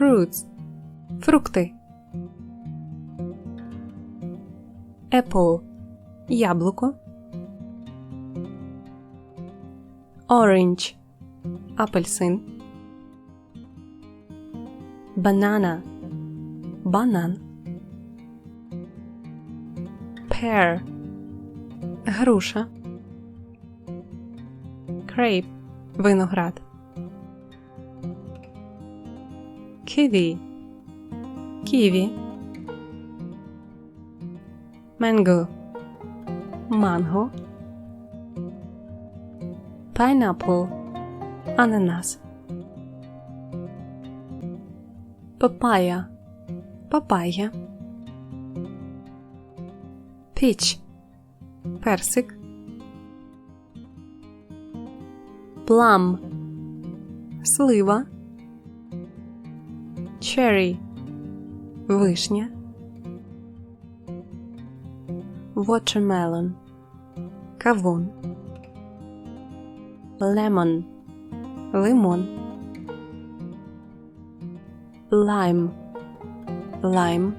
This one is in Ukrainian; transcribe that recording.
Fruits – фрукти. Apple – яблуко. Orange – апельсин. Banana – банан. Pear – груша. Grape – виноград. Kiwi – ківі. Mango – манго. Pineapple – ананас. Папая – папайя. Peach – персик. Plum – слива. Cherry – вишня. Watermelon – кавун. Lemon – лимон. Lime – лайм.